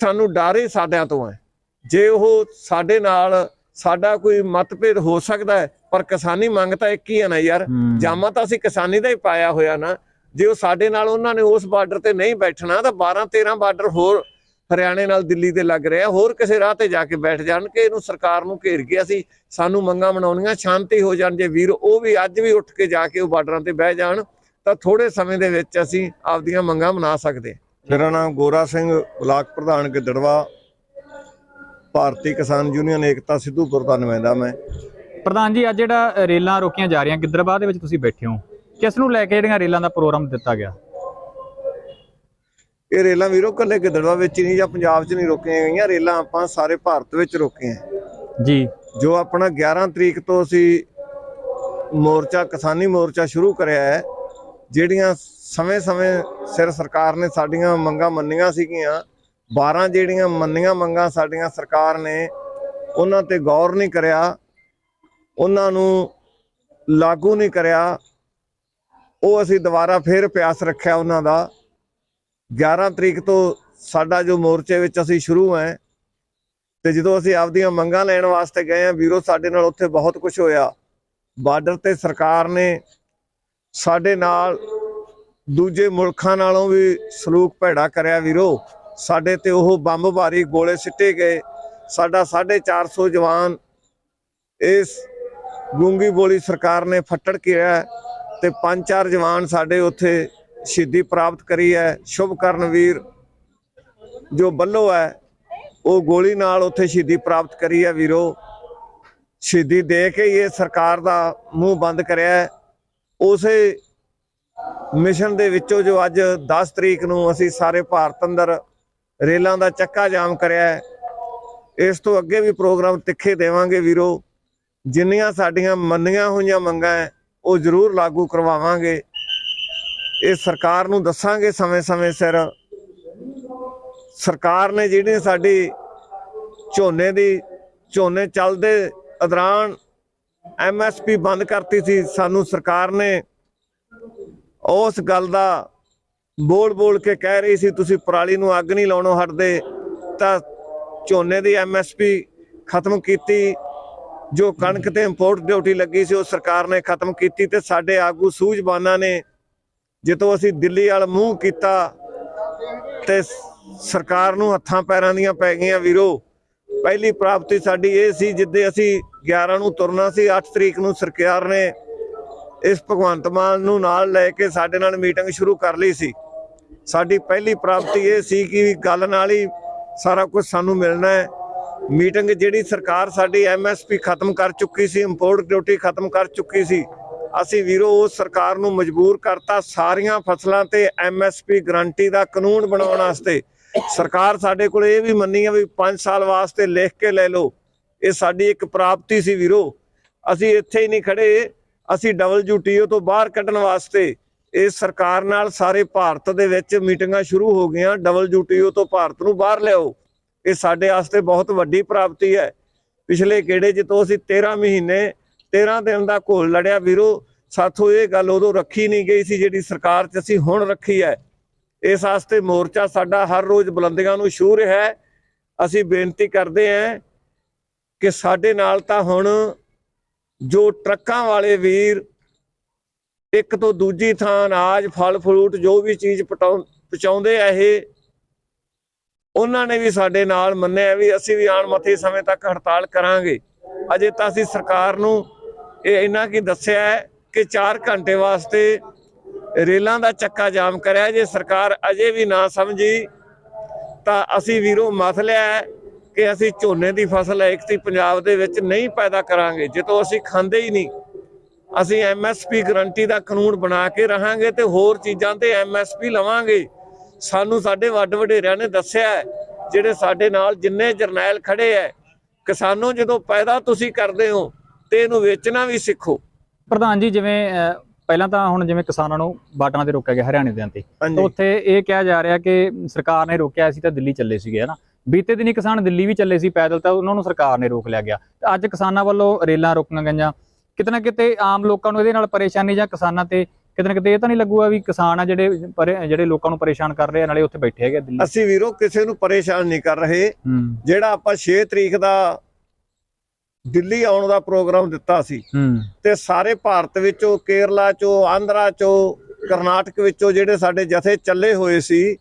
ਸਾਨੂੰ ਡਰ ਹੀ ਸਾਡਿਆਂ ਤੋਂ ਹੈ ਜੇ ਉਹ ਸਾਡੇ ਨਾਲ ਸਾਡਾ ਕੋਈ ਮਤਭੇਦ ਹੋ ਸਕਦਾ ਹੈ ਪਰ ਕਿਸਾਨੀ ਮੰਗ ਤਾਂ ਇੱਕ ਹੀ ਹੈ ਨਾ ਯਾਰ। ਜਾਮਾ ਤਾਂ ਅਸੀਂ ਕਿਸਾਨੀ ਦਾ ਹੀ ਪਾਇਆ ਹੋਇਆ ਨਾ। ਜੇ ਉਹ ਸਾਡੇ ਨਾਲ ਉਹਨਾਂ ਨੇ ਉਸ ਬਾਰਡਰ ਤੇ ਨਹੀਂ ਬੈਠਣਾ ਤਾਂ 12 13 ਬਾਰਡਰ ਹੋਰ ਹਰਿਆਣੇ ਨਾਲ ਦਿੱਲੀ ਦੇ ਲੱਗ ਰਿਹਾ। ਹੋਰ ਕਿਸੇ ਰਾਹ ਤੇ ਜਾ ਕੇ ਬੈਠ ਜਾਣ ਕਿ ਇਹਨੂੰ ਸਰਕਾਰ ਨੂੰ ਘੇਰ ਕੇ ਅਸੀਂ ਸਾਨੂੰ ਮੰਗਾਂ ਬਣਾਉਣੀਆਂ ਸ਼ਾਂਤੀ ਹੋ ਜਾਣ ਜੇ ਵੀਰ ਉਹ ਵੀ ਅੱਜ ਵੀ ਉੱਠ ਕੇ ਜਾ ਕੇ ਉਹ ਬਾਰਡਰਾਂ ਤੇ ਬਹਿ ਜਾਣ ਤਾਂ ਥੋੜੇ ਸਮੇਂ ਦੇ ਵਿੱਚ ਅਸੀਂ ਆਪਦੀਆਂ ਮੰਗਾਂ ਬਣਾ ਸਕਦੇ ਹਾਂ। ਮੇਰਾ ਨਾਮ ਗੋਰਾ ਸਿੰਘ ਬਲਾਕ ਪ੍ਰਧਾਨ ਗਿੱਦੜਵਾ। ਭਾਰਤੀ ਕਿਸਾਨ ਯੂਨੀਅਨ ਏਕਤਾ ਸਿੱਧੂਪੁਰ ਦਾ ਨੁਮਾਇੰਦਾ ਮੈਂ। ਪ੍ਰਧਾਨ ਜੀ ਅੱਜ ਜਿਹੜਾ ਰੇਲਾਂ ਰੋਕੀਆਂ ਜਾ ਰਹੀਆਂ ਗਿੱਦੜਬਾਹ ਦੇ ਵਿੱਚ ਤੁਸੀਂ ਬੈਠੇ ਹੋ ਕਿਸ ਨੂੰ ਲੈ ਕੇ ਜਿਹੜੀਆਂ ਰੇਲਾਂ ਦਾ ਪ੍ਰੋਗਰਾਮ ਦਿੱਤਾ ਗਿਆ? ਇਹ ਰੇਲਾਂ ਵੀਰੋ ਕੱਲੇ ਗਿੱਦੜਵਾ ਵਿੱਚ ਨਹੀਂ ਜਾਂ ਪੰਜਾਬ 'ਚ ਨਹੀਂ ਰੋਕੀਆਂ ਗਈਆਂ ਰੇਲਾਂ ਆਪਾਂ ਸਾਰੇ ਭਾਰਤ ਵਿੱਚ ਰੋਕੀਆਂ। ਜੀ। ਜੋ ਆਪਣਾ 11 ਤਰੀਕ ਤੋਂ ਅਸੀਂ ਮੋਰਚਾ ਕਿਸਾਨੀ ਮੋਰਚਾ ਸ਼ੁਰੂ ਕਰਿਆ ਹੈ ਜਿਹੜੀਆਂ ਸਮੇਂ-ਸਮੇਂ ਸਿਰ ਸਰਕਾਰ ਨੇ ਸਾਡੀਆਂ ਮੰਗਾਂ ਮੰਨੀਆਂ ਸੀਗੀਆਂ 12 ਜਿਹੜੀਆਂ ਮੰਨੀਆਂ ਮੰਗਾਂ ਸਾਡੀਆਂ ਸਰਕਾਰ ਨੇ, ਉਹਨਾਂ ਤੇ ਗੌਰ ਨਹੀਂ ਕਰਿਆ, ਉਹਨਾਂ ਨੂੰ ਲਾਗੂ ਨਹੀਂ ਕਰਿਆ, ਉਹ ਅਸੀਂ ਦੁਬਾਰਾ ਫੇਰ ਪਿਆਸ ਰੱਖਿਆ ਉਹਨਾਂ ਦਾ। 11 ਤਰੀਕ ਤੋਂ ਸਾਡਾ ਜੋ ਮੋਰਚੇ ਵਿੱਚ ਅਸੀਂ ਸ਼ੁਰੂ ਹੈ, ਤੇ ਜਦੋਂ ਅਸੀਂ ਆਪਦੀਆਂ ਮੰਗਾਂ ਲੈਣ ਵਾਸਤੇ ਗਏ ਆ ਵੀਰੋ ਸਾਡੇ ਨਾਲ ਉੱਥੇ ਬਹੁਤ ਕੁਝ ਹੋਇਆ। ਬਾਰਡਰ ਤੇ ਸਰਕਾਰ ਨੇ ਸਾਡੇ ਨਾਲ ਦੂਜੇ ਮੁਲਕਾਂ ਨਾਲੋਂ ਵੀ ਸਲੂਕ ਭੈੜਾ ਕਰਿਆ ਵੀਰੋ। ਸਾਡੇ ਤੇ ਉਹ ਬੰਬ ਭਾਰੀ ਗੋਲੇ ਸਿੱਟੇ ਗਏ। ਸਾਡਾ 450 ਜਵਾਨ ਇਸ ਗੂੰਗੀ ਬੋਲੀ ਸਰਕਾਰ ਨੇ ਫੱਟੜ ਕੀਤਾ ਤੇ ਪੰਜ ਚਾਰ ਜਵਾਨ ਸਾਡੇ ਉੱਥੇ ਸ਼ਹੀਦੀ ਪ੍ਰਾਪਤ ਕਰੀ ਹੈ। ਸ਼ੁਭਕਰਨ ਵੀਰ ਜੋ ਬੱਲੋ ਹੈ, ਉਹ ਗੋਲੀ ਨਾਲ ਉੱਥੇ ਸ਼ਹੀਦੀ ਪ੍ਰਾਪਤ ਕਰੀ ਹੈ ਵੀਰੋ। ਸ਼ਹੀਦੀ ਦੇ ਕੇ ਹੀ ਇਹ ਸਰਕਾਰ ਦਾ ਮੂੰਹ ਬੰਦ ਕਰਿਆ ਉਸੇ ਮਿਸ਼ਨ ਦੇ ਵਿੱਚੋਂ ਜੋ ਅੱਜ 10 ਤਰੀਕ ਨੂੰ ਅਸੀਂ ਸਾਰੇ ਭਾਰਤ ਅੰਦਰ ਰੇਲਾਂ ਦਾ ਚੱਕਾ ਜਾਮ ਕਰਿਆ ਇਸ ਤੋਂ ਅੱਗੇ ਵੀ ਪ੍ਰੋਗਰਾਮ ਤਿੱਖੇ ਦੇਵਾਂਗੇ ਵੀਰੋ। ਜਿੰਨੀਆਂ ਸਾਡੀਆਂ ਮੰਨੀਆਂ ਹੋਈਆਂ ਮੰਗਾਂ ਹੈ, ਉਹ ਜ਼ਰੂਰ ਲਾਗੂ ਕਰਵਾਵਾਂਗੇ। ਇਹ ਸਰਕਾਰ ਨੂੰ ਦੱਸਾਂਗੇ ਸਮੇਂ-ਸਮੇਂ ਸਿਰ। ਸਰਕਾਰ ਨੇ ਜਿਹੜੀ ਸਾਡੀ ਝੋਨੇ ਦੀ, ਝੋਨੇ ਚੱਲਦੇ ਦੌਰਾਨ ਐਮਐਸਪੀ ਬੰਦ ਕਰਤੀ ਸੀ, ਸਾਨੂੰ ਸਰਕਾਰ ਨੇ ਉਸ ਗੱਲ ਦਾ ਬੋਲ ਬੋਲ ਕੇ ਕਹਿ ਰਹੀ ਸੀ, ਤੁਸੀਂ ਪਰਾਲੀ ਨੂੰ ਅੱਗ ਨਹੀਂ ਲਾਉਣੋਂ ਹਟਦੇ, ਤਾਂ ਝੋਨੇ ਦੀ ਐਮਐਸਪੀ ਖਤਮ ਕੀਤੀ, ਜੋ ਕਣਕ ਤੇ ਇੰਪੋਰਟ ਡਿਊਟੀ ਲੱਗੀ ਸੀ, ਉਹ ਸਰਕਾਰ ਨੇ ਖਤਮ ਕੀਤੀ ਤੇ ਸਾਡੇ ਆਗੂ ਸੂਝਵਾਨਾਂ ਨੇ ਜਦੋਂ ਅਸੀਂ ਦਿੱਲੀ ਵਾਲ ਮੂੰਹ ਕੀਤਾ ਤੇ ਸਰਕਾਰ ਨੂੰ ਹੱਥਾਂ ਪੈਰਾਂ ਦੀਆਂ ਪੈ ਗਈਆਂ, ਵੀਰੋ। ਪਹਿਲੀ ਪ੍ਰਾਪਤੀ ਸਾਡੀ ਇਹ ਸੀ ਜਿੱਦੇ ਅਸੀਂ 11 ਨੂੰ ਤੁਰਨਾ ਸੀ 8 ਤਰੀਕ ਨੂੰ ਸਰਕਾਰ ਨੇ ਇਸ ਭਗਵੰਤ ਮਾਨ ਨੂੰ ਨਾਲ ਲੈ ਕੇ ਸਾਡੇ ਨਾਲ ਮੀਟਿੰਗ ਸ਼ੁਰੂ ਕਰ ਲਈ ਸੀ। ਸਾਡੀ ਪਹਿਲੀ ਪ੍ਰਾਪਤੀ ਇਹ ਸੀ ਕਿ ਗੱਲ ਨਾਲ ਹੀ ਸਾਰਾ ਕੁਝ ਸਾਨੂੰ ਮਿਲਣਾ ਹੈ। ਮੀਟਿੰਗ ਜਿਹੜੀ ਸਰਕਾਰ ਸਾਡੀ ਐਮਐਸਪੀ ਖਤਮ ਕਰ ਚੁੱਕੀ ਸੀ, ਇੰਪੋਰਟ ਡਿਊਟੀ ਖਤਮ ਕਰ ਚੁੱਕੀ ਸੀ, ਅਸੀਂ ਵੀਰੋ ਉਸ ਸਰਕਾਰ ਨੂੰ ਮਜਬੂਰ ਕਰਤਾ ਸਾਰੀਆਂ ਫਸਲਾਂ ਤੇ ਐਮਐਸਪੀ ਗਰੰਟੀ ਦਾ ਕਾਨੂੰਨ ਬਣਾਉਣ ਵਾਸਤੇ। ਸਰਕਾਰ ਸਾਡੇ ਕੋਲ ਇਹ ਵੀ ਮੰਨੀ ਆ ਵੀ 5 ਸਾਲ ਵਾਸਤੇ ਲਿਖ ਕੇ ਲੈ ਲਓ। ਇਹ ਸਾਡੀ ਇੱਕ ਪ੍ਰਾਪਤੀ ਸੀ ਵੀਰੋ। ਅਸੀਂ ਇੱਥੇ ਹੀ ਨਹੀਂ ਖੜੇ। ਅਸੀਂ ਡਬਲਯੂਟੀਓ ਤੋਂ ਬਾਹਰ ਕੱਢਣ ਵਾਸਤੇ ਇਸ ਸਰਕਾਰ ਨਾਲ ਸਾਰੇ ਭਾਰਤ ਦੇ ਵਿੱਚ ਮੀਟਿੰਗਾਂ ਸ਼ੁਰੂ ਹੋ ਗਈਆਂ। ਡਬਲਯੂਟੀਓ ਤੋਂ ਭਾਰਤ ਨੂੰ ਬਾਹਰ ਲਿਆਓ। ਇਹ ਸਾਡੇ ਵਾਸਤੇ ਬਹੁਤ ਵੱਡੀ ਪ੍ਰਾਪਤੀ ਹੈ। ਪਿਛਲੇ ਗੇੜੇ 'ਚ ਤੋਂ ਅਸੀਂ 13 ਮਹੀਨੇ 13 ਦਿਨ ਦਾ ਘੋਲ ਲੜਿਆ ਵੀਰੋ। ਸਾਥੋਂ ਇਹ ਗੱਲ ਉਦੋਂ ਰੱਖੀ ਨਹੀਂ ਗਈ ਸੀ ਜਿਹੜੀ ਸਰਕਾਰ 'ਚ ਅਸੀਂ ਹੁਣ ਰੱਖੀ ਹੈ। ਇਸ ਵਾਸਤੇ ਮੋਰਚਾ ਸਾਡਾ ਹਰ ਰੋਜ਼ ਬੁਲੰਦੀਆਂ ਨੂੰ ਛੂ ਰਿਹਾ ਹੈ। ਅਸੀਂ ਬੇਨਤੀ ਕਰਦੇ ਹਾਂ ਕਿ ਸਾਡੇ ਨਾਲ ਤਾਂ ਹੁਣ ਜੋ ਟਰੱਕਾਂ ਵਾਲੇ ਵੀਰ ਇੱਕ ਤੋਂ ਦੂਜੀ ਥਾਂ ਅਨਾਜ, ਫਲ, ਫਰੂਟ ਜੋ ਵੀ ਚੀਜ਼ ਪਟਾਉ- ਪਹੁੰਚਾਉਂਦੇ ਆ ਇਹ, ਉਹਨਾਂ ਨੇ ਵੀ ਸਾਡੇ ਨਾਲ ਮੰਨਿਆ ਵੀ ਅਸੀਂ ਵੀ ਆਉਣ ਮੱਥੇ ਸਮੇਂ ਤੱਕ ਹੜਤਾਲ ਕਰਾਂਗੇ। ਅਜੇ ਤਾਂ ਅਸੀਂ ਸਰਕਾਰ ਨੂੰ ਇਹ ਇੰਨਾ ਕੀ ਦੱਸਿਆ ਹੈ ਕਿ 4 ਘੰਟੇ ਵਾਸਤੇ ਰੇਲਾਂ ਦਾ ਚੱਕਾ ਜਾਮ ਕਰਿਆ, ਜੇ ਸਰਕਾਰ ਅਜੇ ਵੀ ਨਾ ਸਮਝੀ, ਤਾਂ ਅਸੀਂ ਵੀਰੋ ਮਥ ਲਿਆ ਕਿ ਅਸੀਂ ਝੋਨੇ ਦੀ ਫਸਲ ਇਕਤੀ ਪੰਜਾਬ ਦੇ ਵਿੱਚ ਨਹੀਂ ਪੈਦਾ ਕਰਾਂਗੇ। ਜਦੋਂ ਅਸੀਂ ਖਾਂਦੇ ਹੀ ਨਹੀਂ। ਅਸੀਂ ਐਮਐਸਪੀ ਗਰੰਟੀ ਦਾ ਕਾਨੂੰਨ ਬਣਾ ਕੇ ਰਹਾਂਗੇ ਤੇ ਹੋਰ ਚੀਜ਼ਾਂ ਤੇ ਐਮਐਸਪੀ ਲਵਾਂਗੇ। ਸਾਨੂੰ ਸਾਡੇ ਵੱਡ ਵਡੇਰਿਆਂ ਨੇ ਦੱਸਿਆ ਜਿਹੜੇ ਸਾਡੇ ਨਾਲ ਜਿੰਨੇ ਜਰਨੈਲ ਖੜੇ ਐ ਕਿਸਾਨੋਂ ਜਦੋਂ ਪੈਦਾ ਤੁਸੀਂ ਕਰਦੇ ਹੋ, ਤੇ ਇਹਨੂੰ ਵੇਚਣਾ ਵੀ ਸਿੱਖੋ। ਪ੍ਰਧਾਨ ਜੀ, ਜਿਵੇਂ ਪਹਿਲਾਂ ਤਾਂ ਹੁਣ ਜਿਵੇਂ ਕਿਸਾਨਾਂ ਨੂੰ ਬਾਟਾਂ ਤੇ ਰੋਕਿਆ ਗਿਆ ਹਰਿਆਣੇ ਦੇ ਤੇ ਤਾਂ ਉੱਥੇ ਇਹ ਕਿਹਾ ਜਾ ਰਿਹਾ ਕਿ ਸਰਕਾਰ ਨੇ ਰੋਕਿਆ ਸੀ ਤਾਂ ਦਿੱਲੀ ਚੱਲੇ ਸੀਗੇ ਹਨਾ? ਬੀਤੇ ਦਿਨੀ ਕਿਸਾਨ ਦਿੱਲੀ ਵੀ ਚੱਲੇ ਸੀ ਪੈਦਲ ਤਾਂ ਉਹਨਾਂ ਨੂੰ ਸਰਕਾਰ ਨੇ ਰੋਕ ਲਿਆ ਗਿਆ। ਤੇ ਅੱਜ ਕਿਸਾਨਾਂ ਵੱਲੋਂ ਰੇਲਾਂ ਰੋਕੀਆਂ ਗਈਆਂ। ਕਿਤੇ ਨਾ ਕਿਤੇ ਆਮ ਲੋਕਾਂ ਨੂੰ ਇਹਦੇ ਨਾਲ ਪਰੇਸ਼ਾਨੀ ਜਾਂ ਕਿਸਾਨਾਂ ਤੇ ਕਿਤੇ ਨਾ ਕਿਤੇ ਇਹ ਤਾਂ ਨਹੀਂ ਲੱਗੂਗਾ ਵੀ ਕਿਸਾਨ ਆ ਜਿਹੜੇ ਜਿਹੜੇ ਲੋਕਾਂ ਨੂੰ ਪਰੇਸ਼ਾਨ ਕਰ ਰਹੇ ਆ ਨਾਲੇ ਉੱਥੇ ਬੈਠੇ ਹੈਗੇ ਦਿੱਲੀ। ਅਸੀਂ ਵੀਰੋ ਕਿਸੇ ਨੂੰ ਪਰੇਸ਼ਾਨ ਨਹੀਂ ਕਰ ਰਹੇ। ਜਿਹੜਾ ਆਪਾਂ 6 ਤਰੀਕ ਦਾ ਦਿੱਲੀ ਆਉਣ ਦਾ ਪ੍ਰੋਗਰਾਮ ਦਿੱਤਾ ਸੀ। ਹੂੰ। ਤੇ ਸਾਰੇ ਭਾਰਤ ਵਿੱਚੋਂ ਕੇਰਲਾ ਚੋਂ ਆਂਧਰਾ ਚੋਂ ਕਰਨਾਟਕ ਵਿੱਚੋਂ ਜਿਹੜੇ ਸਾਡੇ ਜਥੇ ਚੱਲੇ ਹੋਏ ਸੀ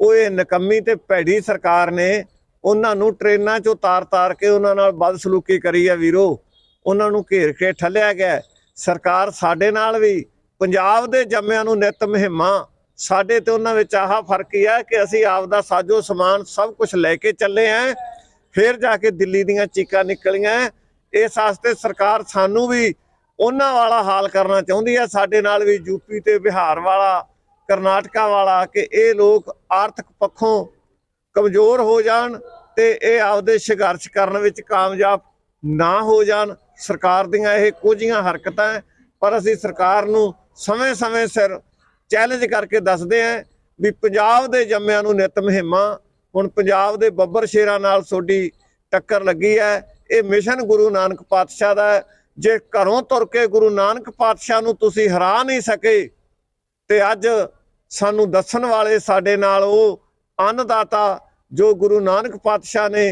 ਉਹ ਇਹ ਨਕੰਮੀ ਤੇ ਭੈੜੀ ਸਰਕਾਰ ਨੇ ਉਹਨਾਂ ਨੂੰ ਟ੍ਰੇਨਾਂ ਚੋਂ ਤਾਰ-ਤਾਰ ਕੇ ਉਹਨਾਂ ਨਾਲ ਬਦਸਲੂਕੀ ਕਰੀ ਆ ਵੀਰੋ। ਉਹਨਾਂ ਨੂੰ ਘੇਰ ਕੇ ਠੱਲਿਆ ਗਿਆ ਸਰਕਾਰ ਸਾਡੇ ਨਾਲ ਵੀ ਪੰਜਾਬ ਦੇ ਜੰਮਿਆਂ ਨੂੰ ਨਿਤ ਮਹਿਮਾ ਸਾਡੇ ਤੇ ਉਹਨਾਂ ਵਿੱਚ ਆਹ ਫ਼ਰਕ ਹੀ ਆ ਕਿ ਅਸੀਂ ਆਪਦਾ ਸਾਜੋ ਸਮਾਨ ਸਭ ਕੁਝ ਲੈ ਕੇ ਚੱਲੇ ਆਂ। ਫਿਰ ਜਾ ਕੇ ਦਿੱਲੀ ਦੀਆਂ ਚੀਕਾਂ ਨਿਕਲੀਆਂ। ਇਸ ਵਾਸਤੇ ਸਰਕਾਰ ਸਾਨੂੰ ਵੀ ਉਹਨਾਂ ਵਾਲਾ ਹਾਲ ਕਰਨਾ ਚਾਹੁੰਦੀ ਹੈ ਸਾਡੇ ਨਾਲ ਵੀ ਯੂਪੀ ਤੇ ਬਿਹਾਰ ਵਾਲਾ ਕਰਨਾਟਕਾ ਵਾਲਾ ਕਿ ਇਹ ਲੋਕ ਆਰਥਿਕ ਪੱਖੋਂ ਕਮਜ਼ੋਰ ਹੋ ਜਾਣ ਤੇ ਇਹ ਆਪਦੇ ਸੰਘਰਸ਼ ਕਰਨ ਵਿੱਚ ਕਾਮਯਾਬ ਨਾ ਹੋ ਜਾਣ। ਸਰਕਾਰ ਦੀਆਂ ਇਹ ਕੁਝੀਆਂ ਹਰਕਤਾਂ ਹੈ, ਪਰ ਅਸੀਂ ਸਰਕਾਰ ਨੂੰ ਸਮੇਂ-ਸਮੇਂ ਸਿਰ ਚੈਲੰਜ ਕਰਕੇ ਦੱਸਦੇ ਆਂ ਵੀ ਪੰਜਾਬ ਦੇ ਜੰਮਿਆਂ ਨੂੰ ਨਿਤ ਮਹਿਮਾ ਹੁਣ ਪੰਜਾਬ ਦੇ ਬੱਬਰ ਸ਼ੇਰਾਂ ਨਾਲ ਤੁਹਾਡੀ ਟੱਕਰ ਲੱਗੀ ਹੈ ਇਹ ਮਿਸ਼ਨ ਗੁਰੂ ਨਾਨਕ ਪਾਤਸ਼ਾਹ ਦਾ ਜੇ ਘਰੋਂ ਤੁਰ ਕੇ ਗੁਰੂ ਨਾਨਕ ਪਾਤਸ਼ਾਹ ਨੂੰ ਤੁਸੀਂ ਹਰਾ ਨਹੀਂ ਸਕੇ, ਤੇ ਅੱਜ ਸਾਨੂੰ ਦੱਸਣ ਵਾਲੇ ਸਾਡੇ ਨਾਲ ਉਹ ਅੰਨਦਾਤਾ ਜੋ ਗੁਰੂ ਨਾਨਕ ਪਾਤਸ਼ਾਹ ਨੇ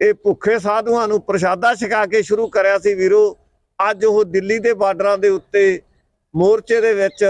ਇਹ ਭੁੱਖੇ ਸਾਧੂਆਂ ਨੂੰ ਪ੍ਰਸ਼ਾਦਾ ਛਕਾ ਕੇ ਸ਼ੁਰੂ ਕਰਿਆ ਸੀ ਵੀਰੋ, ਅੱਜ ਉਹ ਦਿੱਲੀ ਦੇ ਬਾਰਡਰਾਂ ਦੇ ਉੱਤੇ ਮੋਰਚੇ ਦੇ ਵਿੱਚ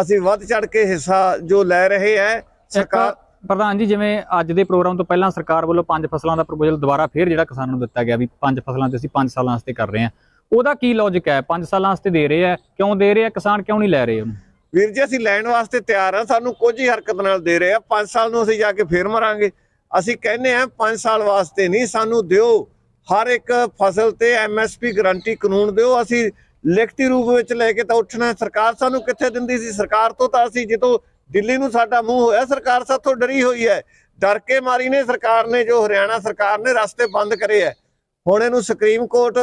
ਅਸੀਂ ਵੱਧ ਚੜ ਕੇ ਹਿੱਸਾ ਜੋ ਲੈ ਰਹੇ ਹੈ, ਸਰਕਾਰ ਪ੍ਰਧਾਨ ਜੀ, ਜਿਵੇਂ ਅੱਜ ਦੇ ਪ੍ਰੋਗਰਾਮ ਤੋਂ ਪਹਿਲਾਂ ਸਰਕਾਰ ਵੱਲੋਂ ਪੰਜ ਫਸਲਾਂ ਦਾ ਪ੍ਰਪੋਜ਼ਲ ਦੁਬਾਰਾ ਫੇਰ ਜਿਹੜਾ ਕਿਸਾਨਾਂ ਨੂੰ ਦਿੱਤਾ ਗਿਆ ਵੀ ਪੰਜ ਫਸਲਾਂ ਤੇ ਅਸੀਂ ਪੰਜ ਸਾਲਾਂ ਵਾਸਤੇ ਕਰ ਰਹੇ ਹਾਂ। ਉਹਦਾ ਕੀ ਲੌਜੀਕ ਹੈ? ਪੰਜ ਸਾਲਾਂ ਵਾਸਤੇ ਦੇ ਰਹੇ ਆ, ਕਿਉਂ ਦੇ ਰਹੇ ਆ? ਕਿਸਾਨ ਕਿਉਂ ਨਹੀਂ ਲੈ ਰਹੇ ਉਹਨੂੰ? ਵੀਰ ਜੀ, ਅਸੀਂ ਲੈਣ ਵਾਸਤੇ ਤਿਆਰ ਆ ਸਾਨੂੰ ਕੁਝ ਹੀ ਹਰਕਤ ਨਾਲ ਦੇ ਰਹੇ ਆ। 5 ਸਾਲ ਨੂੰ ਅਸੀਂ ਜਾ ਕੇ ਫੇਰ ਮਰਾਂਗੇ। ਅਸੀਂ ਕਹਿੰਦੇ ਆ 5 ਸਾਲ ਵਾਸਤੇ ਨਹੀਂ, ਸਾਨੂੰ ਦਿਓ। ਹਰ ਇੱਕ ਫਸਲ ਤੇ ਐਮਐਸਪੀ ਗਾਰੰਟੀ ਕਾਨੂੰਨ ਦਿਓ। ਅਸੀਂ ਲਿਖਤੀ ਰੂਪ ਵਿੱਚ ਲੈ ਕੇ ਤਾਂ ਉੱਠਣਾ ਸਰਕਾਰ ਸਾਨੂੰ ਕਿੱਥੇ ਦਿੰਦੀ ਸੀ? ਸਰਕਾਰ ਤੋਂ ਤਾਂ ਅਸੀਂ ਜਦੋਂ ਦਿੱਲੀ ਨੂੰ ਸਾਡਾ ਮੂੰਹ ਹੋਇਆ ਸਰਕਾਰ ਸਾਥੋਂ ਡਰੀ ਹੋਈ ਹੈ। ਡਰ ਕੇ ਮਾਰੀ ਨੇ ਸਰਕਾਰ ਨੇ ਜੋ ਹਰਿਆਣਾ ਸਰਕਾਰ ਨੇ ਰਸਤੇ ਬੰਦ ਕਰੇ ਹੈ। ਹੁਣ ਇਹਨੂੰ ਸੁਪਰੀਮ ਕੋਰਟ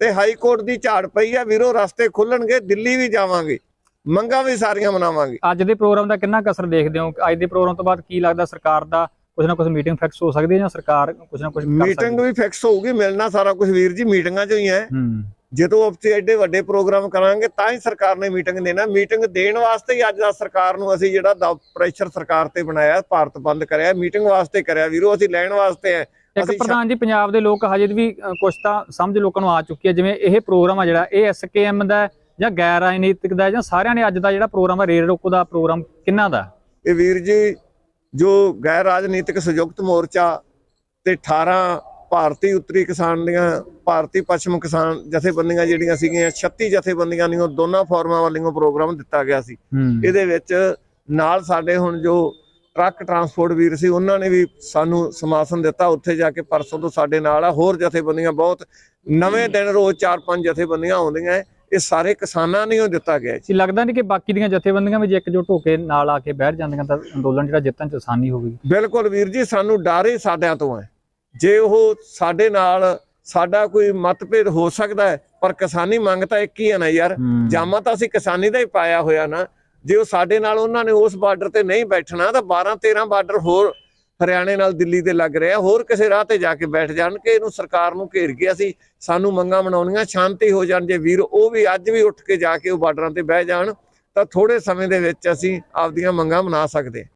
ਤੇ ਹਾਈ ਕੋਰਟ ਦੀ ਝਾੜ ਪਈ ਹੈ। ਵੀਰੋ ਰਸਤੇ ਖੁੱਲਣਗੇ ਦਿੱਲੀ ਵੀ ਜਾਵਾਂਗੇ। ਮੰਗਾਂ ਵੀ ਸਾਰੀਆਂ ਮਨਾਵਾਂਗੇ। ਅੱਜ ਦੇ ਪ੍ਰੋਗਰਾਮ ਦਾ ਕਿੰਨਾ ਕਸਰ ਦੇਖਦੇ ਹੋ? ਅੱਜ ਦੇ ਪ੍ਰੋਗਰਾਮ ਤੋਂ ਬਾਅਦ ਕੀ ਲੱਗਦਾ ਸਰਕਾਰ ਦਾ? ਕੁਝ ਨਾ ਕੁਝ ਮੀਟਿੰਗ ਫਿਕਸ ਹੋ ਸਕਦੀ ਹੈ ਜਾਂ ਸਰਕਾਰ ਕੁਝ ਨਾ ਕੁਝ ਮੀਟਿੰਗ ਵੀ ਫਿਕਸ ਹੋਊਗੀ ਮਿਲਣਾ ਸਾਰਾ ਕੁਝ ਵੀਰ ਜੀ ਮੀਟਿੰਗਾਂ 'ਚ ਹੈ। ਹੂੰ। ਜਦੋਂ ਅਸੀਂ ਐਡੇ ਵੱਡੇ ਪ੍ਰੋਗਰਾਮ ਕਰਾਂਗੇ ਤਾਂ ਹੀ ਸਰਕਾਰ ਨੇ ਮੀਟਿੰਗ ਦੇਣਾ। ਮੀਟਿੰਗ ਦੇਣ ਵਾਸਤੇ ਹੀ ਅੱਜ ਦਾ ਸਰਕਾਰ ਨੂੰ ਅਸੀਂ ਜਿਹੜਾ ਪ੍ਰੈਸ਼ਰ ਸਰਕਾਰ ਤੇ ਬਣਾਇਆ ਭਾਰਤ ਬੰਦ ਕਰਿਆ ਮੀਟਿੰਗ ਵਾਸਤੇ ਕਰਿਆ। ਵੀਰੋ ਅਸੀਂ ਲੈਣ ਵਾਸਤੇ ਹੈ ਇੱਕ ਪ੍ਰਧਾਨ ਜੀ ਪੰਜਾਬ ਦੇ ਲੋਕ ਹਜੇ ਵੀ ਕੁਝ ਤਾਂ ਸਮਝ ਲੋਕਾਂ ਨੂੰ ਆ ਚੁੱਕੀ ਹੈ। ਜਿਵੇਂ ਇਹ ਪ੍ਰੋਗਰਾਮ ਆ ਜਿਹੜਾ ਇਹ ਐਸਕੇਐਮ ਦਾ ਜਾਂ ਗੈਰ ਰਾਜਨੀਤਿਕ ਦਾ ਜਾਂ ਸਾਰਿਆਂ ਨੇ ਅੱਜ ਦਾ ਜਿਹੜਾ ਪ੍ਰੋਗਰਾਮ ਹੈ ਰੇਲ ਰੋਕੋ ਦਾ ਪ੍ਰੋਗਰਾਮ ਕਿੰਨਾ ਦਾ? ਇਹ ਵੀਰ ਜੀ ਜੋ ਗੈਰ ਰਾਜਨੀਤਿਕ ਸੰਯੁਕਤ ਮੋਰਚਾ ਤੇ 18 ਭਾਰਤੀ ਉੱਤਰੀ ਕਿਸਾਨ ਦੀਆਂ ਭਾਰਤੀ ਪੱਛਮ ਕਿਸਾਨ ਜਥੇਬੰਦੀਆਂ ਜਿਹੜੀਆਂ ਸੀਗੀਆਂ 36 ਜਥੇਬੰਦੀਆਂ ਨੇ ਦੋਨਾਂ ਫੋਰਮਾਂ ਵੱਲੋਂ ਪ੍ਰੋਗਰਾਮ ਦਿੱਤਾ ਗਿਆ ਸੀ। ਇਹਦੇ ਵਿੱਚ ਨਾਲ ਸਾਡੇ ਹੁਣ ਜੋ ਟਰੱਕ ਟਰਾਂਸਪੋਰਟ ਵੀਰ ਸੀ ਉਹਨਾਂ ਨੇ ਵੀ ਸਾਨੂੰ ਸਮਾਸਨ ਦਿੱਤਾ। ਉੱਥੇ ਜਾ ਕੇ ਪਰਸੋਂ ਤੋਂ ਸਾਡੇ ਨਾਲ ਆ ਹੋਰ ਜਥੇਬੰਦੀਆਂ ਬਹੁਤ ਨਵੇਂ ਦਿਨ ਰੋਜ਼ 4-5 ਜਥੇਬੰਦੀਆਂ ਆਉਂਦੀਆਂ। ਇਹ ਸਾਰੇ ਕਿਸਾਨਾਂ ਨੇ ਉਹ ਦਿੱਤਾ ਗਿਆ ਜੀ। ਸੀ ਲੱਗਦਾ ਨਹੀਂ ਕਿ ਬਾਕੀ ਦੀਆਂ ਜਥੇਬੰਦੀਆਂ ਵੀ ਜੇ ਇਕਜੁੱਟ ਹੋ ਕੇ ਨਾਲ ਆ ਕੇ ਬੈਠ ਜਾਂਦੀਆਂ ਤਾਂ ਅੰਦੋਲਨ ਜਿਹੜਾ ਜਿੱਤਣ ਚ ਆਸਾਨੀ ਹੋਵੇਗੀ। ਬਿਲਕੁਲ ਵੀਰ ਜੀ ਸਾਨੂੰ ਡਰ ਹੀ ਸਾਡਿਆਂ ਤੋਂ ਹੈ। ਜੇ ਉਹ ਸਾਡੇ ਨਾਲ ਸਾਡਾ ਕੋਈ ਮਤਭੇਦ ਹੋ ਸਕਦਾ ਹੈ ਪਰ ਕਿਸਾਨੀ ਮੰਗ ਤਾਂ ਇੱਕ ਹੀ ਹੈ ਨਾ ਯਾਰ। ਜਾਮਾ ਤਾਂ ਅਸੀਂ ਕਿਸਾਨੀ ਦਾ ਹੀ ਪਾਇਆ ਹੋਇਆ ਨਾ। ਜੇ ਉਹ ਸਾਡੇ ਨਾਲ ਉਹਨਾਂ ਨੇ ਉਸ ਬਾਰਡਰ ਤੇ ਨਹੀਂ ਬੈਠਣਾ ਤਾਂ 12 13 ਬਾਰਡਰ ਹੋਰ ਹਰਿਆਣੇ ਨਾਲ ਦਿੱਲੀ ਦੇ ਲੱਗ ਰਿਹਾ ਹੋਰ ਕਿਸੇ ਰਾਹ ਤੇ ਜਾ ਕੇ ਬੈਠ ਜਾਣ ਕਿ ਇਹਨੂੰ ਸਰਕਾਰ ਨੂੰ ਘੇਰ ਕੇ ਅਸੀਂ ਸਾਨੂੰ ਮੰਗਾਂ ਮਨਾਉਣੀਆਂ ਸ਼ਾਂਤੀ ਹੋ ਜਾਣ ਜੇ ਵੀਰ ਉਹ ਵੀ ਅੱਜ ਵੀ ਉੱਠ ਕੇ ਜਾ ਕੇ ਉਹ ਬਾਰਡਰਾਂ ਤੇ ਬਹਿ ਜਾਣ ਤਾਂ ਥੋੜੇ ਸਮੇਂ ਦੇ ਵਿੱਚ ਅਸੀਂ ਆਪਦੀਆਂ ਮੰਗਾਂ ਮਨਾ ਸਕਦੇ